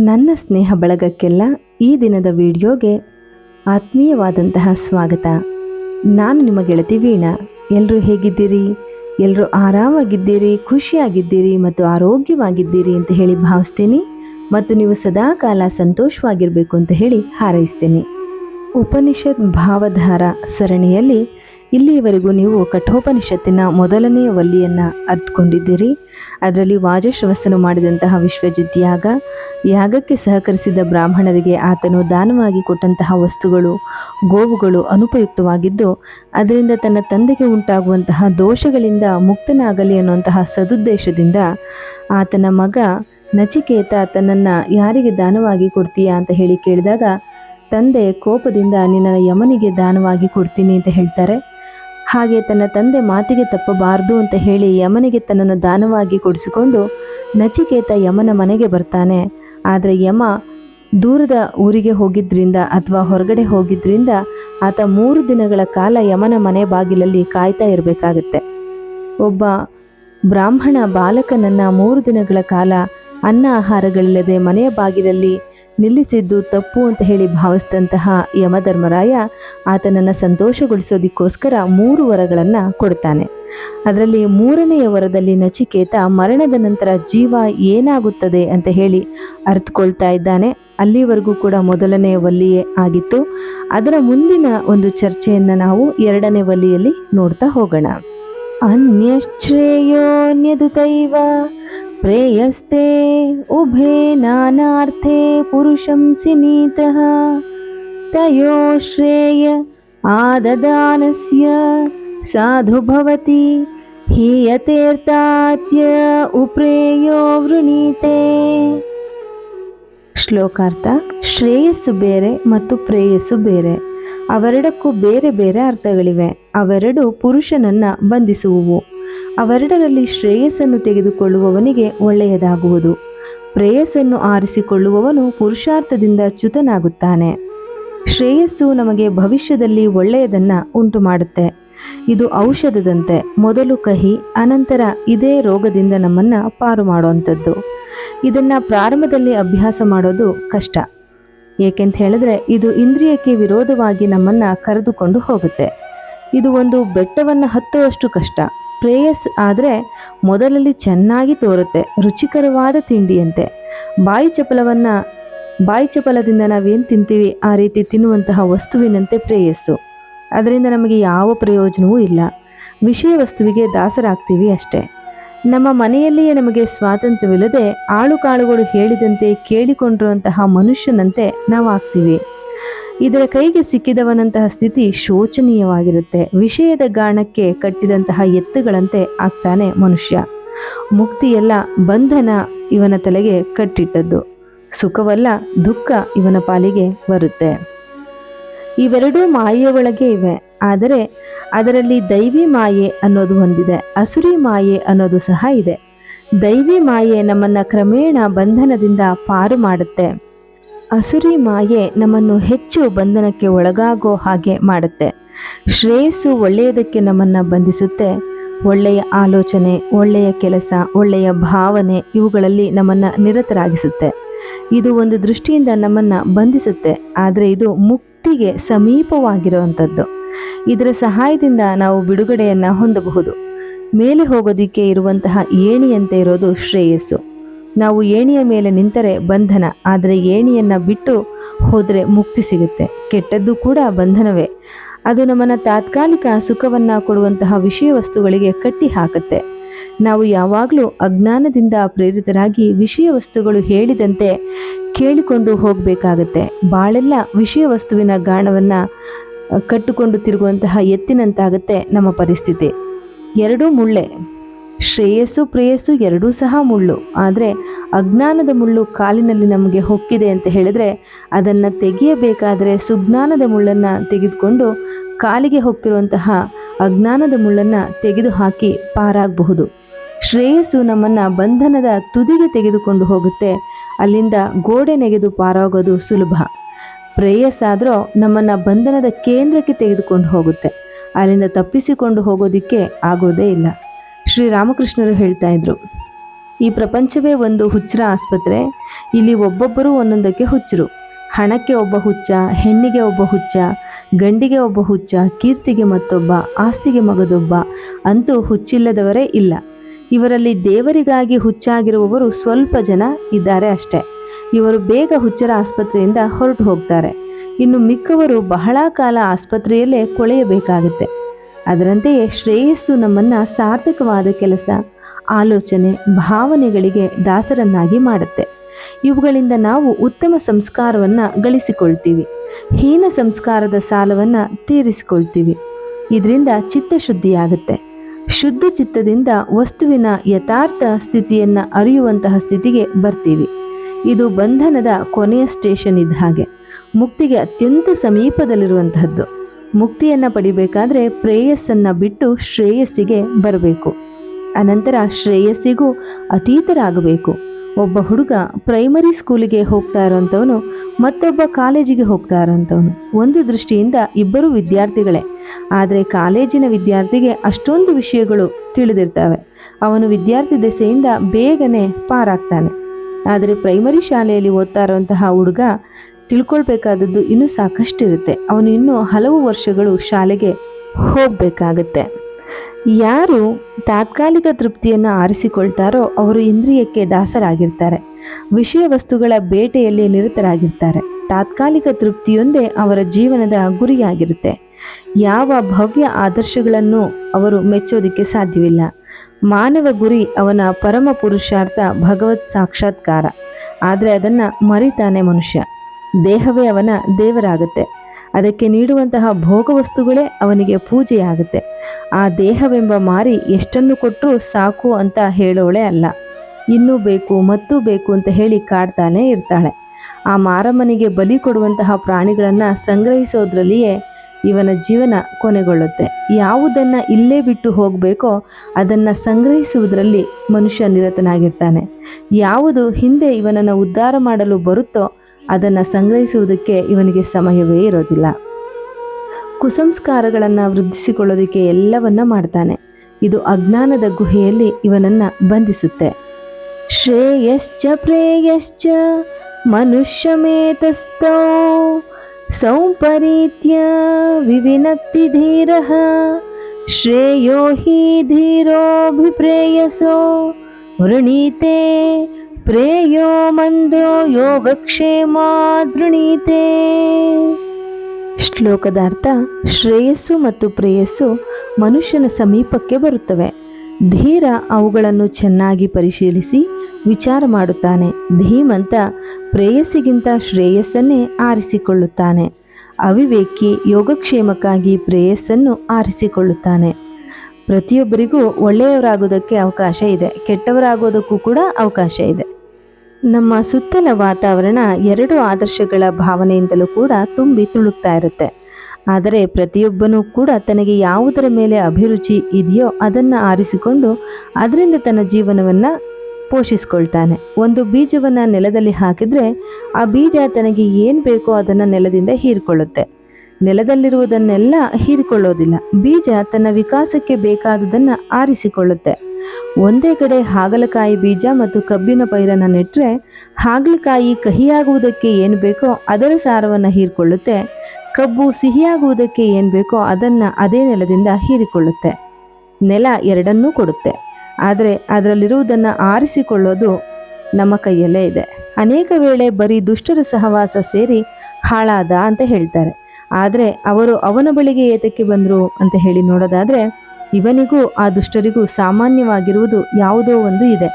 ನನ್ನ ಸ್ನೇಹ ಬಳಗಕ್ಕೆಲ್ಲ ಈ ದಿನದ ವಿಡಿಯೋಗೆ ಆತ್ಮೀಯವಾದಂತಹ ಸ್ವಾಗತ. ನಾನು ನಿಮ್ಮ ಗೆಳತಿ ವೀಣಾ. ಎಲ್ಲರೂ ಹೇಗಿದ್ದೀರಿ? ಎಲ್ಲರೂ ಆರಾಮಾಗಿದ್ದೀರಿ? ಖುಷಿಯಾಗಿದ್ದೀರಿ ಮತ್ತು ಆರೋಗ್ಯವಾಗಿದ್ದೀರಿ ಅಂತ ಹೇಳಿ ಭಾವಿಸ್ತೀನಿ ಮತ್ತು ನೀವು ಸದಾಕಾಲ ಸಂತೋಷವಾಗಿರಬೇಕು ಅಂತ ಹೇಳಿ ಹಾರೈಸ್ತೀನಿ. ಉಪನಿಷತ್ ಭಾವಧಾರ ಸರಣಿಯಲ್ಲಿ ಇಲ್ಲಿಯವರೆಗೂ ನೀವು ಕಠೋಪನಿಷತ್ತಿನ ಮೊದಲನೆಯ ವಲ್ಲಿಯನ್ನು ಅರ್ಥಕೊಂಡಿದ್ದೀರಿ ಅದರಲ್ಲಿ ವಾಜಶ್ರವಸ್ಸನು ಮಾಡಿದಂತಹ ವಿಶ್ವಜಿತ್ ಯಾಗ, ಯಾಗಕ್ಕೆ ಸಹಕರಿಸಿದ ಬ್ರಾಹ್ಮಣರಿಗೆ ಆತನು ದಾನವಾಗಿ ಕೊಟ್ಟಂತಹ ವಸ್ತುಗಳು, ಗೋವುಗಳು ಅನುಪಯುಕ್ತವಾಗಿದ್ದು, ಅದರಿಂದ ತನ್ನ ತಂದೆಗೆ ಉಂಟಾಗುವಂತಹ ದೋಷಗಳಿಂದ ಮುಕ್ತನಾಗಲಿ ಅನ್ನುವಂತಹ ಸದುದ್ದೇಶದಿಂದ ಆತನ ಮಗ ನಚಿಕೇತ ತನ್ನನ್ನು ಯಾರಿಗೆ ದಾನವಾಗಿ ಕೊಡ್ತೀಯಾ ಅಂತ ಹೇಳಿ ಕೇಳಿದಾಗ, ತಂದೆ ಕೋಪದಿಂದ ನಿನ್ನ ಯಮನಿಗೆ ದಾನವಾಗಿ ಕೊಡ್ತೀನಿ ಅಂತ ಹೇಳ್ತಾರೆ. ಹಾಗೆ ತನ್ನ ತಂದೆ ಮಾತಿಗೆ ತಪ್ಪಬಾರದು ಅಂತ ಹೇಳಿ ಯಮನಿಗೆ ತನ್ನನ್ನು ದಾನವಾಗಿ ಕೊಡಿಸಿಕೊಂಡು ನಚಿಕೇತ ಯಮನ ಮನೆಗೆ ಬರ್ತಾನೆ. ಆದರೆ ಯಮ ದೂರದ ಊರಿಗೆ ಹೋಗಿದ್ರಿಂದ ಅಥವಾ ಹೊರಗಡೆ ಹೋಗಿದ್ರಿಂದ ಆತ ಮೂರು ದಿನಗಳ ಕಾಲ ಯಮನ ಮನೆ ಬಾಗಿಲಲ್ಲಿ ಕಾಯ್ತಾ ಇರಬೇಕಾಗತ್ತೆ. ಒಬ್ಬ ಬ್ರಾಹ್ಮಣ ಬಾಲಕನನ್ನ ಮೂರು ದಿನಗಳ ಕಾಲ ಅನ್ನ ಆಹಾರಗಳಿಲ್ಲದೆ ಮನೆಯ ಬಾಗಿಲಲ್ಲಿ ನಿಲ್ಲಿಸಿದ್ದು ತಪ್ಪು ಅಂತ ಹೇಳಿ ಭಾವಿಸಿದಂತಹ ಯಮಧರ್ಮರಾಯ ಆತನನ್ನು ಸಂತೋಷಗೊಳಿಸೋದಕ್ಕೋಸ್ಕರ ಮೂರು ವರಗಳನ್ನು ಕೊಡ್ತಾನೆ. ಅದರಲ್ಲಿ ಮೂರನೆಯ ವರದಲ್ಲಿ ನಚಿಕೇತ ಮರಣದ ನಂತರ ಜೀವ ಏನಾಗುತ್ತದೆ ಅಂತ ಹೇಳಿ ಅರ್ಥಕೊಳ್ತಾ ಇದ್ದಾನೆ. ಅಲ್ಲಿವರೆಗೂ ಕೂಡ ಮೊದಲನೆಯ ವಲ್ಲಿಯೇ ಆಗಿತ್ತು. ಅದರ ಮುಂದಿನ ಒಂದು ಚರ್ಚೆಯನ್ನು ನಾವು ಎರಡನೇ ವಲ್ಲಿಯಲ್ಲಿ ನೋಡ್ತಾ ಹೋಗೋಣ. ಅನ್ಯಶ್ರೇಯೋನ್ಯದುತೈವ ಪ್ರೇಯಸ್ತೆ, ಉಭೆ ನಾನಾರ್ಥೆ पुरुषं सिनीतः ಶ್ರೇಯ ಆದದಾನಸ್ಯ, ಸಾಧು ಭವತಿ ಹೀಯತೇರ್ತಾತ್ಯ ಉಪ್ರೇಯೋ ವೃಣೀತೆ. ಶ್ಲೋಕಾರ್ಥ, ಶ್ರೇಯಸ್ಸು ಬೇರೆ ಮತ್ತು ಪ್ರೇಯಸ್ಸು ಬೇರೆ. ಅವೆರಡಕ್ಕೂ ಬೇರೆ ಬೇರೆ ಅರ್ಥಗಳಿವೆ. ಅವೆರಡು ಪುರುಷನನ್ನ ಬಂಧಿಸುವುವು. ಅವೆರಡರಲ್ಲಿ ಶ್ರೇಯಸ್ಸನ್ನು ತೆಗೆದುಕೊಳ್ಳುವವನಿಗೆ ಒಳ್ಳೆಯದಾಗುವುದು. ಪ್ರೇಯಸ್ಸನ್ನು ಆರಿಸಿಕೊಳ್ಳುವವನು ಪುರುಷಾರ್ಥದಿಂದ ಚ್ಯುತನಾಗುತ್ತಾನೆ. ಶ್ರೇಯಸ್ಸು ನಮಗೆ ಭವಿಷ್ಯದಲ್ಲಿ ಒಳ್ಳೆಯದನ್ನ ಉಂಟು ಮಾಡುತ್ತೆ ಇದು ಔಷಧದಂತೆ. ಮೊದಲು ಕಹಿ, ಅನಂತರ ಇದೇ ರೋಗದಿಂದ ನಮ್ಮನ್ನ ಪಾರು ಮಾಡುವಂಥದ್ದು. ಇದನ್ನ ಪ್ರಾರಂಭದಲ್ಲಿ ಅಭ್ಯಾಸ ಮಾಡೋದು ಕಷ್ಟ. ಏಕೆಂತ ಹೇಳಿದ್ರೆ, ಇದು ಇಂದ್ರಿಯಕ್ಕೆ ವಿರೋಧವಾಗಿ ನಮ್ಮನ್ನ ಕರೆದುಕೊಂಡು ಹೋಗುತ್ತೆ. ಇದು ಒಂದು ಬೆಟ್ಟವನ್ನು ಹತ್ತುವಷ್ಟು ಕಷ್ಟ. ಪ್ರೇಯಸ್ ಆದರೆ ಮೊದಲಲ್ಲಿ ಚೆನ್ನಾಗಿ ತೋರುತ್ತೆ, ರುಚಿಕರವಾದ ತಿಂಡಿಯಂತೆ. ಬಾಯಿ ಚಪಲವನ್ನು, ಬಾಯಿ ಚಪಲದಿಂದ ನಾವೇನು ತಿಂತೀವಿ ಆ ರೀತಿ ತಿನ್ನುವಂತಹ ವಸ್ತುವಿನಂತೆ ಪ್ರೇಯಸ್ಸು. ಅದರಿಂದ ನಮಗೆ ಯಾವ ಪ್ರಯೋಜನವೂ ಇಲ್ಲ. ವಿಷಯ ವಸ್ತುವಿಗೆ ದಾಸರಾಗ್ತೀವಿ ಅಷ್ಟೇ. ನಮ್ಮ ಮನೆಯಲ್ಲಿಯೇ ನಮಗೆ ಸ್ವಾತಂತ್ರ್ಯವಿಲ್ಲದೆ ಆಳು ಕಾಳುಗಳು ಹೇಳಿದಂತೆ ಕೇಳಿಕೊಂಡಿರುವಂತಹ ಮನುಷ್ಯನಂತೆ ನಾವು ಆಗ್ತೀವಿ ಇದರ ಕೈಗೆ ಸಿಕ್ಕಿದವನಂತಹ ಸ್ಥಿತಿ ಶೋಚನೀಯವಾಗಿರುತ್ತೆ. ವಿಷಯದ ಗಾಣಕ್ಕೆ ಕಟ್ಟಿದಂತಹ ಎತ್ತುಗಳಂತೆ ಆಗ್ತಾನೆ ಮನುಷ್ಯ. ಮುಕ್ತಿಯೆಲ್ಲ ಬಂಧನ ಇವನ ತಲೆಗೆ ಕಟ್ಟಿಟ್ಟದ್ದು. ಸುಖವಲ್ಲ, ದುಃಖ ಇವನ ಪಾಲಿಗೆ ಬರುತ್ತೆ. ಇವೆರಡೂ ಮಾಯೆಯ ಒಳಗೆ ಇವೆ. ಆದರೆ ಅದರಲ್ಲಿ ದೈವಿ ಮಾಯೆ ಅನ್ನೋದು ಹೊಂದಿದೆ. ಅಸುರಿ ಮಾಯೆ ಅನ್ನೋದು ಸಹ ಇದೆ. ದೈವಿ ಮಾಯೆ ನಮ್ಮನ್ನ ಕ್ರಮೇಣ ಬಂಧನದಿಂದ ಪಾರು ಮಾಡುತ್ತೆ. ಅಸುರಿ ಮಾಯೆ ನಮ್ಮನ್ನು ಹೆಚ್ಚು ಬಂಧನಕ್ಕೆ ಒಳಗಾಗೋ ಹಾಗೆ ಮಾಡುತ್ತೆ. ಶ್ರೇಯಸ್ಸು ಒಳ್ಳೆಯದಕ್ಕೆ ನಮ್ಮನ್ನು ಬಂಧಿಸುತ್ತೆ. ಒಳ್ಳೆಯ ಆಲೋಚನೆ, ಒಳ್ಳೆಯ ಕೆಲಸ, ಒಳ್ಳೆಯ ಭಾವನೆ ಇವುಗಳಲ್ಲಿ ನಮ್ಮನ್ನು ನಿರತರಾಗಿಸುತ್ತೆ. ಇದು ಒಂದು ದೃಷ್ಟಿಯಿಂದ ನಮ್ಮನ್ನು ಬಂಧಿಸುತ್ತೆ. ಆದರೆ ಇದು ಮುಕ್ತಿಗೆ ಸಮೀಪವಾಗಿರುವಂಥದ್ದು. ಇದರ ಸಹಾಯದಿಂದ ನಾವು ಬಿಡುಗಡೆಯನ್ನು ಹೊಂದಬಹುದು. ಮೇಲೆ ಹೋಗೋದಿಕ್ಕೆ ಇರುವಂತಹ ಏಣಿಯಂತೆ ಇರೋದು ಶ್ರೇಯಸ್ಸು. ನಾವು ಏಣಿಯ ಮೇಲೆ ನಿಂತರೆ ಬಂಧನ, ಆದರೆ ಏಣಿಯನ್ನು ಬಿಟ್ಟು ಹೋದರೆ ಮುಕ್ತಿ ಸಿಗುತ್ತೆ. ಕೆಟ್ಟದ್ದು ಕೂಡ ಬಂಧನವೇ. ಅದು ನಮ್ಮನ್ನು ತಾತ್ಕಾಲಿಕ ಸುಖವನ್ನು ಕೊಡುವಂತಹ ವಿಷಯ ವಸ್ತುಗಳಿಗೆ ಕಟ್ಟಿ ಹಾಕುತ್ತೆ. ನಾವು ಯಾವಾಗಲೂ ಅಜ್ಞಾನದಿಂದ ಪ್ರೇರಿತರಾಗಿ ವಿಷಯ ವಸ್ತುಗಳು ಹೇಳಿದಂತೆ ಕೇಳಿಕೊಂಡು ಹೋಗಬೇಕಾಗತ್ತೆ. ಬಾಳೆಲ್ಲ ವಿಷಯ ವಸ್ತುವಿನ ಗಾಣವನ್ನು ಕಟ್ಟುಕೊಂಡು ತಿರುಗುವಂತಹ ಎತ್ತಿನಂತಾಗುತ್ತೆ ನಮ್ಮ ಪರಿಸ್ಥಿತಿ. ಎರಡೂ ಮುಳ್ಳೆ. ಶ್ರೇಯಸ್ಸು ಪ್ರೇಯಸ್ಸು ಎರಡೂ ಸಹ ಮುಳ್ಳು. ಆದರೆ ಅಜ್ಞಾನದ ಮುಳ್ಳು ಕಾಲಿನಲ್ಲಿ ನಮಗೆ ಹೊಕ್ಕಿದೆ ಅಂತ ಹೇಳಿದ್ರೆ ಅದನ್ನು ತೆಗೆಯಬೇಕಾದರೆ ಸುಜ್ಞಾನದ ಮುಳ್ಳನ್ನು ತೆಗೆದುಕೊಂಡು ಕಾಲಿಗೆ ಹೊಕ್ಕಿರುವಂತಹ ಅಜ್ಞಾನದ ಮುಳ್ಳನ್ನು ತೆಗೆದುಹಾಕಿ ಪಾರಾಗಬಹುದು. ಶ್ರೇಯಸ್ಸು ನಮ್ಮನ್ನು ಬಂಧನದ ತುದಿಗೆ ತೆಗೆದುಕೊಂಡು ಹೋಗುತ್ತೆ. ಅಲ್ಲಿಂದ ಗೋಡೆ ನೆಗೆದು ಪಾರಾಗೋದು ಸುಲಭ. ಪ್ರೇಯಸ್ಸಾದರೂ ನಮ್ಮನ್ನು ಬಂಧನದ ಕೇಂದ್ರಕ್ಕೆ ತೆಗೆದುಕೊಂಡು ಹೋಗುತ್ತೆ. ಅಲ್ಲಿಂದ ತಪ್ಪಿಸಿಕೊಂಡು ಹೋಗೋದಿಕ್ಕೆ ಆಗೋದೇ ಇಲ್ಲ. ಶ್ರೀರಾಮಕೃಷ್ಣರು ಹೇಳ್ತಾ ಇದ್ರು, ಈ ಪ್ರಪಂಚವೇ ಒಂದು ಹುಚ್ಚರ ಆಸ್ಪತ್ರೆ. ಇಲ್ಲಿ ಒಬ್ಬೊಬ್ಬರು ಒಂದೊಂದಕ್ಕೆ ಹುಚ್ಚರು. ಹಣಕ್ಕೆ ಒಬ್ಬ ಹುಚ್ಚ, ಹೆಣ್ಣಿಗೆ ಒಬ್ಬ ಹುಚ್ಚ, ಗಂಡಿಗೆ ಒಬ್ಬ ಹುಚ್ಚ, ಕೀರ್ತಿಗೆ ಮತ್ತೊಬ್ಬ, ಆಸ್ತಿಗೆ ಮಗದೊಬ್ಬ, ಅಂತೂ ಹುಚ್ಚಿಲ್ಲದವರೇ ಇಲ್ಲ. ಇವರಲ್ಲಿ ದೇವರಿಗಾಗಿ ಹುಚ್ಚಾಗಿರುವವರು ಸ್ವಲ್ಪ ಜನ ಇದ್ದಾರೆ ಅಷ್ಟೇ. ಇವರು ಬೇಗ ಹುಚ್ಚರ ಆಸ್ಪತ್ರೆಯಿಂದ ಹೊರಟು ಹೋಗ್ತಾರೆ. ಇನ್ನು ಮಿಕ್ಕವರು ಬಹಳ ಕಾಲ ಆಸ್ಪತ್ರೆಯಲ್ಲೇ ಕೊಳೆಯಬೇಕಾಗುತ್ತೆ. ಅದರಂತೆಯೇ ಶ್ರೇಯಸ್ಸು ನಮ್ಮನ್ನು ಸಾರ್ಥಕವಾದ ಕೆಲಸ, ಆಲೋಚನೆ, ಭಾವನೆಗಳಿಗೆ ದಾಸರನ್ನಾಗಿ ಮಾಡುತ್ತೆ. ಇವುಗಳಿಂದ ನಾವು ಉತ್ತಮ ಸಂಸ್ಕಾರವನ್ನು ಗಳಿಸಿಕೊಳ್ತೀವಿ. ಹೀನ ಸಂಸ್ಕಾರದ ಸಾಲವನ್ನು ತೀರಿಸಿಕೊಳ್ತೀವಿ. ಇದರಿಂದ ಚಿತ್ತಶುದ್ಧಿಯಾಗುತ್ತೆ ಶುದ್ಧ ಚಿತ್ತದಿಂದ ವಸ್ತುವಿನ ಯಥಾರ್ಥ ಸ್ಥಿತಿಯನ್ನು ಅರಿಯುವಂತಹ ಸ್ಥಿತಿಗೆ ಬರ್ತೀವಿ. ಇದು ಬಂಧನದ ಕೊನೆಯ ಸ್ಟೇಷನ್ ಇದ್ದ ಹಾಗೆ, ಮುಕ್ತಿಗೆ ಅತ್ಯಂತ ಸಮೀಪದಲ್ಲಿರುವಂತಹದ್ದು. ಮುಕ್ತಿಯನ್ನು ಪಡಿಬೇಕಾದ್ರೆ ಪ್ರೇಯಸ್ಸನ್ನು ಬಿಟ್ಟು ಶ್ರೇಯಸ್ಸಿಗೆ ಬರಬೇಕು. ಅನಂತರ ಶ್ರೇಯಸ್ಸಿಗೂ ಅತೀತರಾಗಬೇಕು. ಒಬ್ಬ ಹುಡುಗ ಪ್ರೈಮರಿ ಸ್ಕೂಲಿಗೆ ಹೋಗ್ತಾ ಇರೋಂಥವನು, ಮತ್ತೊಬ್ಬ ಕಾಲೇಜಿಗೆ ಹೋಗ್ತಾ ಇರೋಂಥವನು. ಒಂದು ದೃಷ್ಟಿಯಿಂದ ಇಬ್ಬರು ವಿದ್ಯಾರ್ಥಿಗಳೇ. ಆದರೆ ಕಾಲೇಜಿನ ವಿದ್ಯಾರ್ಥಿಗೆ ಅಷ್ಟೊಂದು ವಿಷಯಗಳು ತಿಳಿದಿರ್ತವೆ. ಅವನು ವಿದ್ಯಾರ್ಥಿ ದೆಸೆಯಿಂದ ಬೇಗನೆ ಪಾರಾಗ್ತಾನೆ. ಆದರೆ ಪ್ರೈಮರಿ ಶಾಲೆಯಲ್ಲಿ ಓದ್ತಾ ಇರುವಂತಹ ಹುಡುಗ ತಿಳ್ಕೊಳ್ಬೇಕಾದದ್ದು ಇನ್ನೂ ಸಾಕಷ್ಟಿರುತ್ತೆ. ಅವನು ಇನ್ನೂ ಹಲವು ವರ್ಷಗಳು ಶಾಲೆಗೆ ಹೋಗಬೇಕಾಗತ್ತೆ. ಯಾರು ತಾತ್ಕಾಲಿಕ ತೃಪ್ತಿಯನ್ನು ಆರಿಸಿಕೊಳ್ತಾರೋ ಅವರು ಇಂದ್ರಿಯಕ್ಕೆ ದಾಸರಾಗಿರ್ತಾರೆ. ವಿಷಯ ವಸ್ತುಗಳ ಬೇಟೆಯಲ್ಲಿ ನಿರತರಾಗಿರ್ತಾರೆ. ತಾತ್ಕಾಲಿಕ ತೃಪ್ತಿಯೊಂದೇ ಅವರ ಜೀವನದ ಗುರಿಯಾಗಿರುತ್ತೆ. ಯಾವ ಭವ್ಯ ಆದರ್ಶಗಳನ್ನು ಅವರು ಮೆಚ್ಚೋದಕ್ಕೆ ಸಾಧ್ಯವಿಲ್ಲ. ಮಾನವ ಗುರಿ ಅವನ ಪರಮ ಪುರುಷಾರ್ಥ ಭಗವತ್ ಸಾಕ್ಷಾತ್ಕಾರ. ಆದರೆ ಅದನ್ನು ಮರಿತಾನೆ ಮನುಷ್ಯ. ದೇಹವೇ ಅವನ ದೇವರಾಗುತ್ತೆ. ಅದಕ್ಕೆ ನೀಡುವಂತಹ ಭೋಗವಸ್ತುಗಳೇ ಅವನಿಗೆ ಪೂಜೆಯಾಗುತ್ತೆ. ಆ ದೇಹವೆಂಬ ಮಾರಿ ಎಷ್ಟನ್ನು ಕೊಟ್ಟರೂ ಸಾಕು ಅಂತ ಹೇಳೋಳೆ ಅಲ್ಲ. ಇನ್ನೂ ಬೇಕು, ಮತ್ತೂ ಬೇಕು ಅಂತ ಹೇಳಿ ಕಾಡ್ತಾನೆ ಇರ್ತಾಳೆ. ಆ ಮಾರಮ್ಮನಿಗೆ ಬಲಿ ಕೊಡುವಂತಹ ಪ್ರಾಣಿಗಳನ್ನು ಸಂಗ್ರಹಿಸೋದ್ರಲ್ಲಿಯೇ ಇವನ ಜೀವನ ಕೊನೆಗೊಳ್ಳುತ್ತೆ. ಯಾವುದನ್ನು ಇಲ್ಲೇ ಬಿಟ್ಟು ಹೋಗಬೇಕೋ ಅದನ್ನು ಸಂಗ್ರಹಿಸುವುದರಲ್ಲಿ ಮನುಷ್ಯ ನಿರತನಾಗಿರ್ತಾನೆ. ಯಾವುದು ಹಿಂದೆ ಇವನನ್ನು ಉದ್ಧಾರ ಮಾಡಲು ಬರುತ್ತೋ ಅದನ್ನು ಸಂಗ್ರಹಿಸುವುದಕ್ಕೆ ಇವನಿಗೆ ಸಮಯವೇ ಇರೋದಿಲ್ಲ. ಕುಸಂಸ್ಕಾರಗಳನ್ನು ವೃದ್ಧಿಸಿಕೊಳ್ಳೋದಕ್ಕೆ ಎಲ್ಲವನ್ನ ಮಾಡ್ತಾನೆ. ಇದು ಅಜ್ಞಾನದ ಗುಹೆಯಲ್ಲಿ ಇವನನ್ನು ಬಂಧಿಸುತ್ತೆ. ಶ್ರೇಯಶ್ಚ ಪ್ರೇಯಶ್ಚ ಮನುಷ್ಯಮೇತಸ್ಥೋ ಸೌಪರೀತ್ಯ ವಿವಿನಕ್ತಿ ಧೀರ ಶ್ರೇಯೋ ಹಿ ಧೀರೋಭಿಪ್ರೇಯಸೋ ವೃಣೀತೆ ಪ್ರೇಯೋ ಮಂದೋ ಯೋಗಕ್ಷೇಮಾದೃಣೀತೆ. ಶ್ಲೋಕದ ಅರ್ಥ ಶ್ರೇಯಸ್ಸು ಮತ್ತು ಪ್ರೇಯಸ್ಸು ಮನುಷ್ಯನ ಸಮೀಪಕ್ಕೆ ಬರುತ್ತವೆ. ಧೀರ ಅವುಗಳನ್ನು ಚೆನ್ನಾಗಿ ಪರಿಶೀಲಿಸಿ ವಿಚಾರ ಮಾಡುತ್ತಾನೆ. ಧೀಮಂತ ಪ್ರೇಯಸ್ಸಿಗಿಂತ ಶ್ರೇಯಸ್ಸನ್ನೇ ಆರಿಸಿಕೊಳ್ಳುತ್ತಾನೆ. ಅವಿವೇಕಿ ಯೋಗಕ್ಷೇಮಕ್ಕಾಗಿ ಪ್ರೇಯಸ್ಸನ್ನು ಆರಿಸಿಕೊಳ್ಳುತ್ತಾನೆ. ಪ್ರತಿಯೊಬ್ಬರಿಗೂ ಒಳ್ಳೆಯವರಾಗೋದಕ್ಕೆ ಅವಕಾಶ ಇದೆ. ಕೆಟ್ಟವರಾಗೋದಕ್ಕೂ ಕೂಡ ಅವಕಾಶ ಇದೆ. ನಮ್ಮ ಸುತ್ತಲ ವಾತಾವರಣ ಎರಡು ಆದರ್ಶಗಳ ಭಾವನೆಯಿಂದಲೂ ಕೂಡ ತುಂಬಿ ತುಳುಕ್ತಾ ಇರುತ್ತೆ. ಆದರೆ ಪ್ರತಿಯೊಬ್ಬನೂ ಕೂಡ ತನಗೆ ಯಾವುದರ ಮೇಲೆ ಅಭಿರುಚಿ ಇದೆಯೋ ಅದನ್ನು ಆರಿಸಿಕೊಂಡು ಅದರಿಂದ ತನ್ನ ಜೀವನವನ್ನು ಪೋಷಿಸ್ಕೊಳ್ತಾನೆ. ಒಂದು ಬೀಜವನ್ನು ನೆಲದಲ್ಲಿ ಹಾಕಿದರೆ ಆ ಬೀಜ ತನಗೆ ಏನು ಬೇಕೋ ಅದನ್ನು ನೆಲದಿಂದ ಹೀರಿಕೊಳ್ಳುತ್ತೆ. ನೆಲದಲ್ಲಿರುವುದನ್ನೆಲ್ಲ ಹೀರಿಕೊಳ್ಳೋದಿಲ್ಲ. ಬೀಜ ತನ್ನ ವಿಕಾಸಕ್ಕೆ ಬೇಕಾದುದನ್ನು ಆರಿಸಿಕೊಳ್ಳುತ್ತೆ. ಒಂದೇ ಕಡೆ ಹಾಗಲಕಾಯಿ ಬೀಜ ಮತ್ತು ಕಬ್ಬಿನ ಪೈರನ್ನು ನೆಟ್ಟರೆ ಹಾಗಲಕಾಯಿ ಕಹಿಯಾಗುವುದಕ್ಕೆ ಏನು ಬೇಕೋ ಅದರ ಸಾರವನ್ನು ಹೀರಿಕೊಳ್ಳುತ್ತೆ. ಕಬ್ಬು ಸಿಹಿಯಾಗುವುದಕ್ಕೆ ಏನು ಬೇಕೋ ಅದನ್ನು ಅದೇ ನೆಲದಿಂದ ಹೀರಿಕೊಳ್ಳುತ್ತೆ. ನೆಲ ಎರಡನ್ನೂ ಕೊಡುತ್ತೆ. ಆದರೆ ಅದರಲ್ಲಿರುವುದನ್ನು ಆರಿಸಿಕೊಳ್ಳೋದು ನಮ್ಮ ಕೈಯಲ್ಲೇ ಇದೆ. ಅನೇಕ ವೇಳೆ ಬರೀ ದುಷ್ಟರ ಸಹವಾಸ ಸೇರಿ ಹಾಳಾದ ಅಂತ ಹೇಳ್ತಾರೆ. ಆದರೆ ಅವರು ಅವನ ಬಳಿಗೆ ಏತಕ್ಕೆ ಬಂದರು ಅಂತ ಹೇಳಿ ನೋಡೋದಾದರೆ ಇವನಿಗೂ ಆ ದುಷ್ಟರಿಗೂ ಸಾಮಾನ್ಯವಾಗಿರುವುದು ಯಾವುದೋ ಒಂದು ಇದೆ.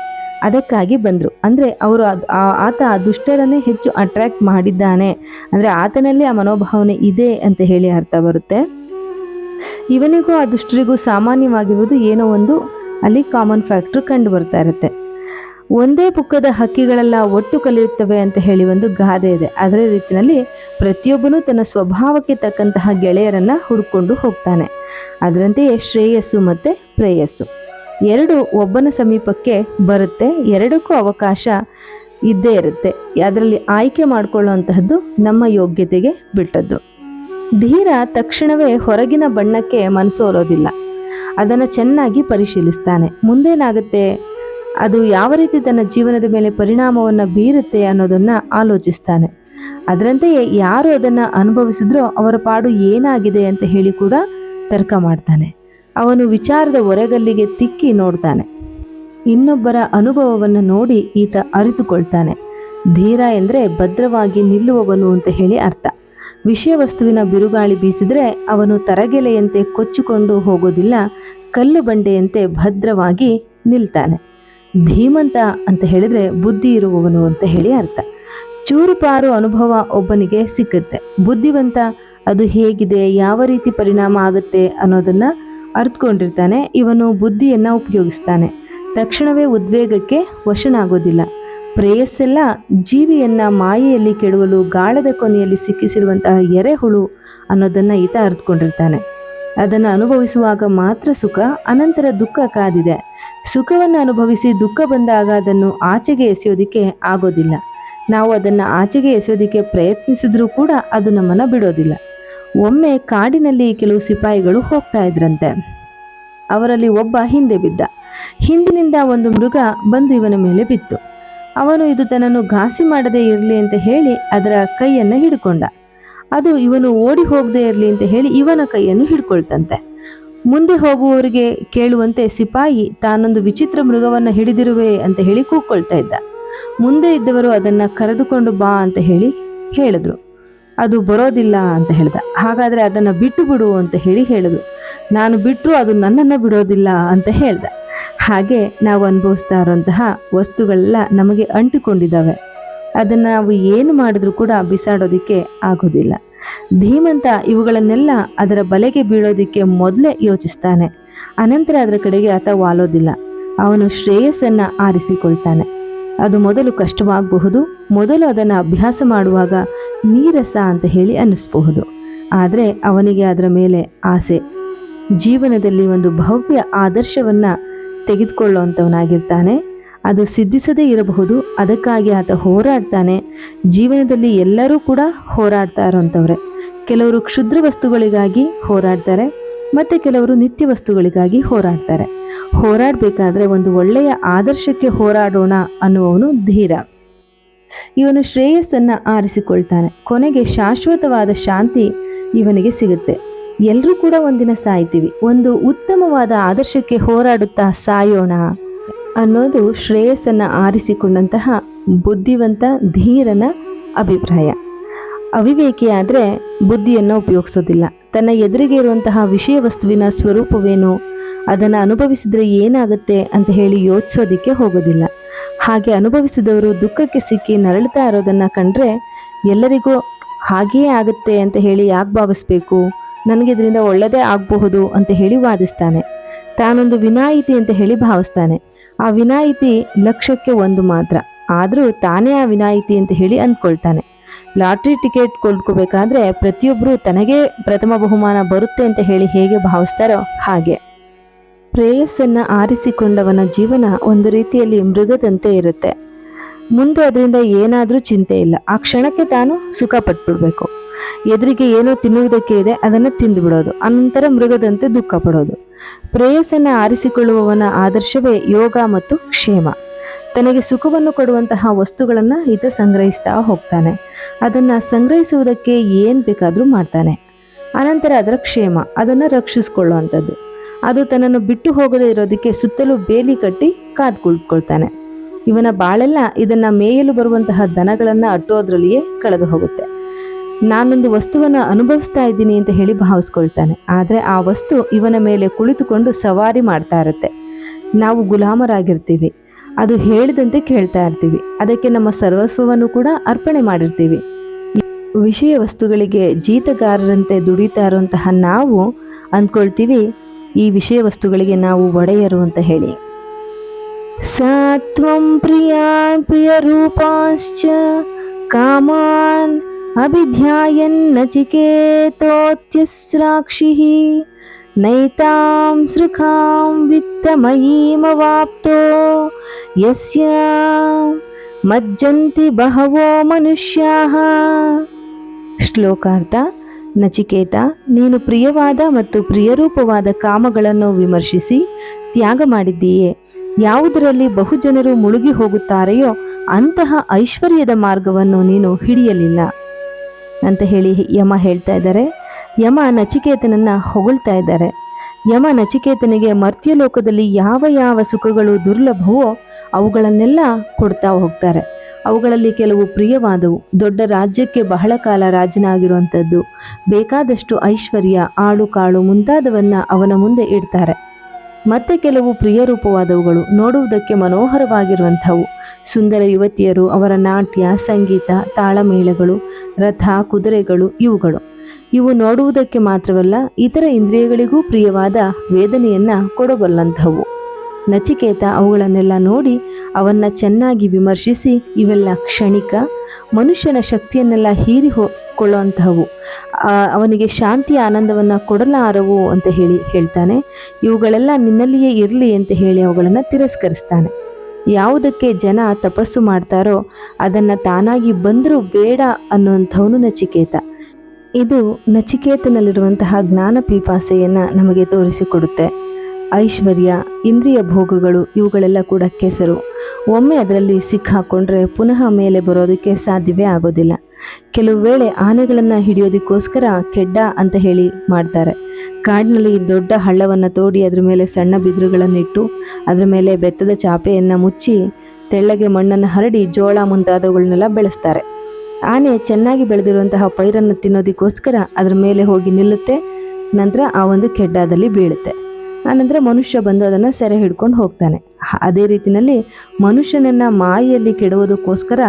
ಅದಕ್ಕಾಗಿ ಬಂದರು. ಅಂದರೆ ಅವರು ಆತ ಆ ದುಷ್ಟರನ್ನೇ ಹೆಚ್ಚು ಅಟ್ರ್ಯಾಕ್ಟ್ ಮಾಡಿದ್ದಾನೆ. ಅಂದರೆ ಆತನಲ್ಲಿ ಆ ಮನೋಭಾವನೆ ಇದೆ ಅಂತ ಹೇಳಿ ಅರ್ಥ ಬರುತ್ತೆ. ಇವನಿಗೂ ಆ ದುಷ್ಟರಿಗೂ ಸಾಮಾನ್ಯವಾಗಿರುವುದು ಏನೋ ಒಂದು ಅಲ್ಲಿ ಕಾಮನ್ ಫ್ಯಾಕ್ಟ್ರ್ ಕಂಡು ಬರ್ತಾ ಇರುತ್ತೆ. ಒಂದೇ ಪುಕ್ಕದ ಹಕ್ಕಿಗಳೆಲ್ಲ ಒಟ್ಟು ಕಲಿಯುತ್ತವೆ ಅಂತ ಹೇಳಿ ಒಂದು ಗಾದೆ ಇದೆ. ಅದರ ರೀತಿಯಲ್ಲಿ ಪ್ರತಿಯೊಬ್ಬನೂ ತನ್ನ ಸ್ವಭಾವಕ್ಕೆ ತಕ್ಕಂತಹ ಗೆಳೆಯರನ್ನ ಹುಡ್ಕೊಂಡು ಹೋಗ್ತಾನೆ. ಅದರಂತೆಯೇ ಶ್ರೇಯಸ್ಸು ಮತ್ತು ಪ್ರೇಯಸ್ಸು. ಎರಡು ಒಬ್ಬನ ಸಮೀಪಕ್ಕೆ ಬರುತ್ತೆ, ಎರಡಕ್ಕೂ ಅವಕಾಶ ಇದ್ದೇ ಇರುತ್ತೆ. ಅದರಲ್ಲಿ ಆಯ್ಕೆ ಮಾಡಿಕೊಳ್ಳುವಂತಹದ್ದು ನಮ್ಮ ಯೋಗ್ಯತೆಗೆ ಬಿಟ್ಟದ್ದು. ಧೀರ ತಕ್ಷಣವೇ ಹೊರಗಿನ ಬಣ್ಣಕ್ಕೆ ಮನಸೋಲೋದಿಲ್ಲ ಅದನ್ನು ಚೆನ್ನಾಗಿ ಪರಿಶೀಲಿಸ್ತಾನೆ. ಮುಂದೇನಾಗುತ್ತೆ? ಅದು ಯಾವ ರೀತಿ ತನ್ನ ಜೀವನದ ಮೇಲೆ ಪರಿಣಾಮವನ್ನು ಬೀರುತ್ತೆ ಅನ್ನೋದನ್ನು ಆಲೋಚಿಸ್ತಾನೆ. ಅದರಂತೆಯೇ ಯಾರು ಅದನ್ನು ಅನುಭವಿಸಿದ್ರೋ ಅವರ ಪಾಡು ಏನಾಗಿದೆ ಅಂತ ಹೇಳಿ ಕೂಡ ತರ್ಕ ಮಾಡ್ತಾನೆ. ಅವನು ವಿಚಾರದ ಹೊರಗಲ್ಲಿಗೆ ತಿಕ್ಕಿ ನೋಡ್ತಾನೆ. ಇನ್ನೊಬ್ಬರ ಅನುಭವವನ್ನು ನೋಡಿ ಈತ ಅರಿತುಕೊಳ್ತಾನೆ. ಧೀರ ಎಂದರೆ ಭದ್ರವಾಗಿ ನಿಲ್ಲುವವನು ಅಂತ ಹೇಳಿ ಅರ್ಥ. ವಿಷಯ ವಸ್ತುವಿನ ಬಿರುಗಾಳಿ ಬೀಸಿದರೆ ಅವನು ತರಗೆಲೆಯಂತೆ ಕೊಚ್ಚಿಕೊಂಡು ಹೋಗೋದಿಲ್ಲ, ಕಲ್ಲು ಬಂಡೆಯಂತೆ ಭದ್ರವಾಗಿ ನಿಲ್ತಾನೆ. ಧೀಮಂತ ಅಂತ ಹೇಳಿದ್ರೆ ಬುದ್ಧಿ ಇರುವವನು ಅಂತ ಹೇಳಿ ಅರ್ಥ. ಚೂರುಪಾರು ಅನುಭವ ಒಬ್ಬನಿಗೆ ಸಿಕ್ಕುತ್ತೆ. ಬುದ್ಧಿವಂತ ಅದು ಹೇಗಿದೆ, ಯಾವ ರೀತಿ ಪರಿಣಾಮ ಆಗುತ್ತೆ ಅನ್ನೋದನ್ನ ಅರ್ಥಕೊಂಡಿರ್ತಾನೆ ಇವನು ಬುದ್ಧಿಯನ್ನ ಉಪಯೋಗಿಸ್ತಾನೆ. ತಕ್ಷಣವೇ ಉದ್ವೇಗಕ್ಕೆ ವಶನಾಗೋದಿಲ್ಲ. ಪ್ರೇಯಸ್ಸೆಲ್ಲ ಜೀವಿಯನ್ನ ಮಾಯೆಯಲ್ಲಿ ಕೆಡುವಲು, ಗಾಳದ ಕೊನೆಯಲ್ಲಿ ಸಿಕ್ಕಿಸಿರುವಂತಹ ಎರೆಹುಳು ಅನ್ನೋದನ್ನ ಈತ ಅರ್ಥಕೊಂಡಿರ್ತಾನೆ ಅದನ್ನು ಅನುಭವಿಸುವಾಗ ಮಾತ್ರ ಸುಖ, ಅನಂತರ ದುಃಖ ಕಾದಿದೆ. ಸುಖವನ್ನು ಅನುಭವಿಸಿ ದುಃಖ ಬಂದಾಗ ಅದನ್ನು ಆಚೆಗೆ ಎಸೆಯೋದಿಕ್ಕೆ ಆಗೋದಿಲ್ಲ. ನಾವು ಅದನ್ನು ಆಚೆಗೆ ಎಸೆಯೋದಿಕ್ಕೆ ಪ್ರಯತ್ನಿಸಿದ್ರೂ ಕೂಡ ಅದು ನಮ್ಮನ್ನು ಬಿಡೋದಿಲ್ಲ. ಒಮ್ಮೆ ಕಾಡಿನಲ್ಲಿ ಕೆಲವು ಸಿಪಾಯಿಗಳು ಹೋಗ್ತಾ ಇದ್ರಂತೆ. ಅವರಲ್ಲಿ ಒಬ್ಬ ಹಿಂದೆ ಬಿದ್ದ. ಹಿಂದಿನಿಂದ ಒಂದು ಮೃಗ ಬಂದು ಇವನ ಮೇಲೆ ಬಿತ್ತು. ಅವನು ಇದು ತನ್ನನ್ನು ಘಾಸಿ ಮಾಡದೇ ಇರಲಿ ಅಂತ ಹೇಳಿ ಅದರ ಕೈಯನ್ನು ಹಿಡ್ಕೊಂಡ. ಅದು ಇವನು ಓಡಿ ಹೋಗದೇ ಇರಲಿ ಅಂತ ಹೇಳಿ ಇವನ ಕೈಯನ್ನು ಹಿಡ್ಕೊಳ್ತಂತೆ. ಮುಂದೆ ಹೋಗುವವರಿಗೆ ಕೇಳುವಂತೆ ಸಿಪಾಯಿ ತಾನೊಂದು ವಿಚಿತ್ರ ಮೃಗವನ್ನು ಹಿಡಿದಿರುವೆ ಅಂತ ಹೇಳಿ ಕೂಗ್ಕೊಳ್ತಾ ಇದ್ದ. ಮುಂದೆ ಇದ್ದವರು ಅದನ್ನ ಕರೆದುಕೊಂಡು ಬಾ ಅಂತ ಹೇಳಿ ಹೇಳಿದ್ರು. ಅದು ಬರೋದಿಲ್ಲ ಅಂತ ಹೇಳ್ದ. ಹಾಗಾದ್ರೆ ಅದನ್ನ ಬಿಟ್ಟು ಬಿಡು ಅಂತ ಹೇಳಿ ಹೇಳಿದ್ರು. ನಾನು ಬಿಟ್ಟರು ಅದು ನನ್ನನ್ನು ಬಿಡೋದಿಲ್ಲ ಅಂತ ಹೇಳ್ದ. ಹಾಗೆ ನಾವು ಅನುಭವಿಸ್ತಾ ಇರೋಂತಹ ವಸ್ತುಗಳೆಲ್ಲ ನಮಗೆ ಅಂಟಿಕೊಂಡಿದ್ದಾವೆ. ಅದನ್ನು ನಾವು ಏನು ಮಾಡಿದ್ರೂ ಕೂಡ ಬಿಸಾಡೋದಕ್ಕೆ ಆಗೋದಿಲ್ಲ. ಧೀಮಂತ ಇವುಗಳನ್ನೆಲ್ಲ ಅದರ ಬಲೆಗೆ ಬೀಳೋದಿಕ್ಕೆ ಮೊದಲೇ ಯೋಚಿಸ್ತಾನೆ. ಅನಂತರ ಅದರ ಕಡೆಗೆ ಆತ ವಾಲೋದಿಲ್ಲ. ಅವನು ಶ್ರೇಯಸ್ಸನ್ನ ಆರಿಸಿಕೊಳ್ತಾನೆ. ಅದು ಮೊದಲು ಕಷ್ಟವಾಗಬಹುದು, ಮೊದಲು ಅದನ್ನು ಅಭ್ಯಾಸ ಮಾಡುವಾಗ ನೀರಸ ಅಂತ ಹೇಳಿ ಅನ್ನಿಸ್ಬಹುದು. ಆದರೆ ಅವನಿಗೆ ಅದರ ಮೇಲೆ ಆಸೆ. ಜೀವನದಲ್ಲಿ ಒಂದು ಭವ್ಯ ಆದರ್ಶವನ್ನ ತೆಗೆದುಕೊಳ್ಳುವಂಥವನಾಗಿರ್ತಾನೆ ಅದು ಸಿದ್ಧಿಸದೇ ಇರಬಹುದು, ಅದಕ್ಕಾಗಿ ಆತ ಹೋರಾಡ್ತಾನೆ. ಜೀವನದಲ್ಲಿ ಎಲ್ಲರೂ ಕೂಡ ಹೋರಾಡ್ತಾ ಇರೋಂಥವ್ರೆ ಕೆಲವರು ಕ್ಷುದ್ರ ವಸ್ತುಗಳಿಗಾಗಿ ಹೋರಾಡ್ತಾರೆ, ಮತ್ತು ಕೆಲವರು ನಿತ್ಯ ವಸ್ತುಗಳಿಗಾಗಿ ಹೋರಾಡ್ತಾರೆ. ಹೋರಾಡಬೇಕಾದ್ರೆ ಒಂದು ಒಳ್ಳೆಯ ಆದರ್ಶಕ್ಕೆ ಹೋರಾಡೋಣ ಅನ್ನುವವನು ಧೀರ. ಇವನು ಶ್ರೇಯಸ್ಸನ್ನು ಆರಿಸಿಕೊಳ್ತಾನೆ. ಕೊನೆಗೆ ಶಾಶ್ವತವಾದ ಶಾಂತಿ ಇವನಿಗೆ ಸಿಗುತ್ತೆ. ಎಲ್ಲರೂ ಕೂಡ ಒಂದಿನ ಸಾಯ್ತೀವಿ. ಒಂದು ಉತ್ತಮವಾದ ಆದರ್ಶಕ್ಕೆ ಹೋರಾಡುತ್ತಾ ಸಾಯೋಣ. ಅನ್ನೋದು ಶ್ರೇಯಸ್ಸನ್ನು ಆರಿಸಿಕೊಂಡಂತಹ ಬುದ್ಧಿವಂತ ಧೀರನ ಅಭಿಪ್ರಾಯ. ಅವಿವೇಕಿ ಆದರೆ ಬುದ್ಧಿಯನ್ನು ಉಪಯೋಗಿಸೋದಿಲ್ಲ. ತನ್ನ ಎದುರಿಗೆ ಇರುವಂತಹ ವಿಷಯ ವಸ್ತುವಿನ ಸ್ವರೂಪವೇನು, ಅದನ್ನು ಅನುಭವಿಸಿದರೆ ಏನಾಗುತ್ತೆ ಅಂತ ಹೇಳಿ ಯೋಚಿಸೋದಿಕ್ಕೆ ಹೋಗೋದಿಲ್ಲ. ಹಾಗೆ ಅನುಭವಿಸಿದವರು ದುಃಖಕ್ಕೆ ಸಿಕ್ಕಿ ನರಳುತ್ತಾ ಇರೋದನ್ನು ಕಂಡ್ರೆ ಎಲ್ಲರಿಗೂ ಹಾಗೆಯೇ ಆಗುತ್ತೆ ಅಂತ ಹೇಳಿ ಯಾಕೆ ಭಾವಿಸ್ಬೇಕು? ನನಗೆ ಇದರಿಂದ ಒಳ್ಳೆಯದೇ ಆಗಬಹುದು ಅಂತ ಹೇಳಿ ವಾದಿಸ್ತಾನೆ. ತಾನೊಂದು ವಿನಾಯಿತಿ ಅಂತ ಹೇಳಿ ಭಾವಿಸ್ತಾನೆ. ಆ ವಿನಾಯಿತಿ ಲಕ್ಷಕ್ಕೆ ಒಂದು ಮಾತ್ರ. ಆದರೂ ತಾನೇ ಆ ವಿನಾಯಿತಿ ಅಂತ ಹೇಳಿ ಅಂದ್ಕೊಳ್ತಾನೆ. ಲಾಟ್ರಿ ಟಿಕೆಟ್ ಕೊಂಡ್ಕೋಬೇಕಾದ್ರೆ ಪ್ರತಿಯೊಬ್ಬರು ತನಗೇ ಪ್ರಥಮ ಬಹುಮಾನ ಬರುತ್ತೆ ಅಂತ ಹೇಳಿ ಹೇಗೆ ಭಾವಿಸ್ತಾರೋ ಹಾಗೆ. ಪ್ರೇಯಸ್ಸನ್ನು ಆರಿಸಿಕೊಂಡವನ ಜೀವನ ಒಂದು ರೀತಿಯಲ್ಲಿ ಮೃಗದಂತೆ ಇರುತ್ತೆ. ಮುಂದೆ ಅದರಿಂದ ಏನಾದರೂ ಚಿಂತೆ ಇಲ್ಲ. ಆ ಕ್ಷಣಕ್ಕೆ ತಾನು ಸುಖ ಪಟ್ಬಿಡ್ಬೇಕು ಎದುರಿಗೆ ಏನೋ ತಿನ್ನುವುದಕ್ಕೆ ಇದೆ, ಅದನ್ನು ತಿಂದುಬಿಡೋದು. ಅನಂತರ ಮೃಗದಂತೆ ದುಃಖ ಪಡೋದು ಪ್ರೇಯಸ್ಸನ್ನ ಆರಿಸಿಕೊಳ್ಳುವವನ ಆದರ್ಶವೇ ಯೋಗ ಮತ್ತು ಕ್ಷೇಮ. ತನಗೆ ಸುಖವನ್ನು ಕೊಡುವಂತಹ ವಸ್ತುಗಳನ್ನು ಈತ ಸಂಗ್ರಹಿಸ್ತಾ ಹೋಗ್ತಾನೆ. ಅದನ್ನು ಸಂಗ್ರಹಿಸುವುದಕ್ಕೆ ಏನು ಬೇಕಾದರೂ ಮಾಡ್ತಾನೆ. ಅನಂತರ ಅದರ ಕ್ಷೇಮ, ಅದನ್ನು ರಕ್ಷಿಸಿಕೊಳ್ಳುವಂಥದ್ದು. ಅದು ತನ್ನನ್ನು ಬಿಟ್ಟು ಹೋಗದೇ ಇರೋದಕ್ಕೆ ಸುತ್ತಲೂ ಬೇಲಿ ಕಟ್ಟಿ ಕಾದು ಕುಳಿತುಕೊಳ್ತಾನೆ ಇವನ ಬಾಳೆಲ್ಲ ಇದನ್ನು ಮೇಯಲು ಬರುವಂತಹ ದನಗಳನ್ನು ಅಟ್ಟೋದ್ರಲ್ಲಿಯೇ ಕಳೆದು ಹೋಗುತ್ತೆ. ನಾನೊಂದು ವಸ್ತುವನ್ನು ಅನುಭವಿಸ್ತಾ ಇದ್ದೀನಿ ಅಂತ ಹೇಳಿ ಭಾವಿಸ್ಕೊಳ್ತಾನೆ. ಆದರೆ ಆ ವಸ್ತು ಇವನ ಮೇಲೆ ಕುಳಿತುಕೊಂಡು ಸವಾರಿ ಮಾಡ್ತಾ ಇರುತ್ತೆ. ನಾವು ಗುಲಾಮರಾಗಿರ್ತೀವಿ. ಅದು ಹೇಳಿದಂತೆ ಕೇಳ್ತಾ ಇರ್ತೀವಿ. ಅದಕ್ಕೆ ನಮ್ಮ ಸರ್ವಸ್ವವನ್ನು ಕೂಡ ಅರ್ಪಣೆ ಮಾಡಿರ್ತೀವಿ. ವಿಷಯ ವಸ್ತುಗಳಿಗೆ ಜೀತಗಾರರಂತೆ ದುಡಿತಾ ಇರುವಂತಹ ನಾವು ಅಂದ್ಕೊಳ್ತೀವಿ, ಈ ವಿಷಯ ವಸ್ತುಗಳಿಗೆ ನಾವು ಒಡೆಯರು ಅಂತ ಹೇಳಿ. ಸಾತ್ವಂ ಪ್ರಿಯಾನ್ ಪ್ರಿಯ ರೂಪಾಂಶ್ಚ ಕಾಮಾನ್ ಅಭಿಧ್ಯಾಯನ್ नैतां सृखां वित्तमयीमवाप्तो। ಯಸ್ಯ ಮಜ್ಜಂತಿ ಬಹವೋ ಮನುಷ್ಯಾ ಶ್ಲೋಕಾರ್ಥ ನಚಿಕೇತ ನೀನು ಪ್ರಿಯವಾದ ಮತ್ತು ಪ್ರಿಯರೂಪವಾದ ಕಾಮಗಳನ್ನು ವಿಮರ್ಶಿಸಿ ತ್ಯಾಗ ಮಾಡಿದ್ದೀಯೆ? ಯಾವುದರಲ್ಲಿ ಬಹುಜನರು ಮುಳುಗಿ ಹೋಗುತ್ತಾರೆಯೋ ಅಂತಹ ಐಶ್ವರ್ಯದ ಮಾರ್ಗವನ್ನು ನೀನು ಹಿಡಿಯಲಿಲ್ಲ. ಅಂತ ಹೇಳಿ ಯಮ ಹೇಳ್ತಾ ಇದ್ದಾರೆ. ಯಮ ನಚಿಕೇತನನ್ನು ಹೊಗಳ್ತಾ ಇದ್ದಾರೆ. ಯಮ ನಚಿಕೇತನಿಗೆ ಮರ್ತ್ಯಲೋಕದಲ್ಲಿ ಯಾವ ಯಾವ ಸುಖಗಳು ದುರ್ಲಭವೋ ಅವುಗಳನ್ನೆಲ್ಲ ಕೊಡ್ತಾ ಹೋಗ್ತಾರೆ. ಅವುಗಳಲ್ಲಿ ಕೆಲವು ಪ್ರಿಯವಾದವು. ದೊಡ್ಡ ರಾಜ್ಯಕ್ಕೆ ಬಹಳ ಕಾಲ ರಾಜನಾಗಿರುವಂಥದ್ದು. ಬೇಕಾದಷ್ಟು ಐಶ್ವರ್ಯ, ಆಳು ಕಾಳು ಮುಂತಾದವನ್ನು ಅವನ ಮುಂದೆ ಇಡ್ತಾರೆ. ಮತ್ತೆ ಕೆಲವು ಪ್ರಿಯರೂಪವಾದವುಗಳು ನೋಡುವುದಕ್ಕೆ ಮನೋಹರವಾಗಿರುವಂಥವು. ಸುಂದರ ಯುವತಿಯರು, ಅವರ ನಾಟ್ಯ, ಸಂಗೀತ, ತಾಳಮೇಳಗಳು, ರಥ, ಕುದುರೆಗಳು, ಇವುಗಳು. ಇವು ನೋಡುವುದಕ್ಕೆ ಮಾತ್ರವಲ್ಲ, ಇತರ ಇಂದ್ರಿಯಗಳಿಗೂ ಪ್ರಿಯವಾದ ವೇದನೆಯನ್ನು ಕೊಡಬಲ್ಲಂಥವು. ನಚಿಕೇತ, ಅವುಗಳನ್ನೆಲ್ಲ ನೋಡಿ ಅವನ್ನ ಚೆನ್ನಾಗಿ ವಿಮರ್ಶಿಸಿ ಇವೆಲ್ಲ ಕ್ಷಣಿಕ, ಮನುಷ್ಯನ ಶಕ್ತಿಯನ್ನೆಲ್ಲ ಹೀರಿ ಕೊಳ್ಳುವಂತಹವು ಅವನಿಗೆ ಶಾಂತಿಯ ಆನಂದವನ್ನು ಕೊಡಲಾರವು ಅಂತ ಹೇಳಿ ಹೇಳ್ತಾನೆ. ಇವುಗಳೆಲ್ಲ ನಿನ್ನಲ್ಲಿಯೇ ಇರಲಿ ಅಂತ ಹೇಳಿ ಅವುಗಳನ್ನು ತಿರಸ್ಕರಿಸ್ತಾನೆ. ಯಾವುದಕ್ಕೆ ಜನ ತಪಸ್ಸು ಮಾಡ್ತಾರೋ ಅದನ್ನು ತಾನಾಗಿ ಬಂದರೂ ಬೇಡ ಅನ್ನುವಂಥವನು ನಚಿಕೇತ. ಇದು ನಚಿಕೇತನಲ್ಲಿರುವಂತಹ ಜ್ಞಾನ ಪೀಪಾಸೆಯನ್ನು ನಮಗೆ ತೋರಿಸಿಕೊಡುತ್ತೆ. ಐಶ್ವರ್ಯ, ಇಂದ್ರಿಯ ಭೋಗಗಳು ಇವುಗಳೆಲ್ಲ ಕೂಡ ಕೆಸರು. ಒಮ್ಮೆ ಅದರಲ್ಲಿ ಸಿಕ್ಕಾಕೊಂಡ್ರೆ ಪುನಃ ಮೇಲೆ ಬರೋದಕ್ಕೆ ಸಾಧ್ಯವೇ ಆಗೋದಿಲ್ಲ. ಕೆಲವು ವೇಳೆ ಆನೆಗಳನ್ನು ಹಿಡಿಯೋದಕ್ಕೋಸ್ಕರ ಕೆಡ್ಡ ಅಂತ ಹೇಳಿ ಮಾಡ್ತಾರೆ. ಕಾಡಿನಲ್ಲಿ ದೊಡ್ಡ ಹಳ್ಳವನ್ನು ತೋಡಿ ಅದ್ರ ಮೇಲೆ ಸಣ್ಣ ಬಿದಿರುಗಳನ್ನಿಟ್ಟು ಅದರ ಮೇಲೆ ಬೆತ್ತದ ಚಾಪೆಯನ್ನು ಮುಚ್ಚಿ ತೆಳ್ಳಗೆ ಮಣ್ಣನ್ನು ಹರಡಿ ಜೋಳ ಮುಂತಾದವುಗಳನ್ನೆಲ್ಲ ಬೆಳೆಸ್ತಾರೆ. ಆನೆ ಚೆನ್ನಾಗಿ ಬೆಳೆದಿರುವಂತಹ ಪೈರನ್ನು ತಿನ್ನೋದಕ್ಕೋಸ್ಕರ ಅದ್ರ ಮೇಲೆ ಹೋಗಿ ನಿಲ್ಲುತ್ತೆ, ನಂತರ ಆ ಒಂದು ಕೆಡ್ಡದಲ್ಲಿ ಬೀಳುತ್ತೆ. ಆನಂತರ ಮನುಷ್ಯ ಬಂದು ಅದನ್ನು ಸೆರೆ ಹಿಡ್ಕೊಂಡು ಹೋಗ್ತಾನೆ. ಅದೇ ರೀತಿಯಲ್ಲಿ ಮನುಷ್ಯನನ್ನು ಮಾಯೆಯಲ್ಲಿ ಕೆಡುವುದಕ್ಕೋಸ್ಕರ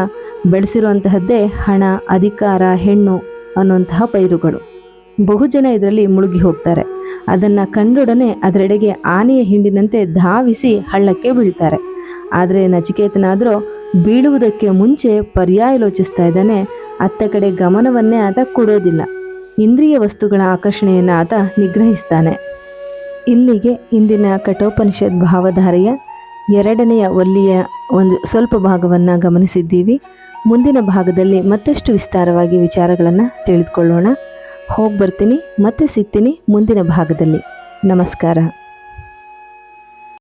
ಬೆಳೆಸಿರುವಂತಹದ್ದೇ ಹಣ, ಅಧಿಕಾರ, ಹೆಣ್ಣು ಅನ್ನುವಂತಹ ಪೈರುಗಳು. ಬಹುಜನ ಇದರಲ್ಲಿ ಮುಳುಗಿ ಹೋಗ್ತಾರೆ. ಅದನ್ನು ಕಂಡೊಡನೆ ಅದರೆಡೆಗೆ ಆನೆಯ ಹಿಂಡಿನಂತೆ ಧಾವಿಸಿ ಹಳ್ಳಕ್ಕೆ ಬೀಳ್ತಾರೆ. ಆದರೆ ನಚಿಕೇತನಾದರೂ ಬೀಳುವುದಕ್ಕೆ ಮುಂಚೆ ಪರ್ಯಾಯಲೋಚಿಸ್ತಾ ಇದ್ದಾನೆ. ಅತ್ತ ಕಡೆ ಗಮನವನ್ನೇ ಆತ ಕೊಡೋದಿಲ್ಲ. ಇಂದ್ರಿಯ ವಸ್ತುಗಳ ಆಕರ್ಷಣೆಯನ್ನು ಆತ ನಿಗ್ರಹಿಸ್ತಾನೆ. ಇಲ್ಲಿಗೆ ಇಂದಿನ ಕಠೋಪನಿಷತ್ ಭಾವಧಾರೆಯ ಎರಡನೆಯ ಒಲ್ಲಿಯ ಒಂದು ಸ್ವಲ್ಪ ಭಾಗವನ್ನು ಗಮನಿಸಿದ್ದೀವಿ. ಮುಂದಿನ ಭಾಗದಲ್ಲಿ ಮತ್ತಷ್ಟು ವಿಸ್ತಾರವಾಗಿ ವಿಚಾರಗಳನ್ನು ತಿಳಿದುಕೊಳ್ಳೋಣ. ಹೋಗಿ ಬರ್ತೀನಿ, ಮತ್ತೆ ಸಿಗ್ತೀನಿ ಮುಂದಿನ ಭಾಗದಲ್ಲಿ. ನಮಸ್ಕಾರ.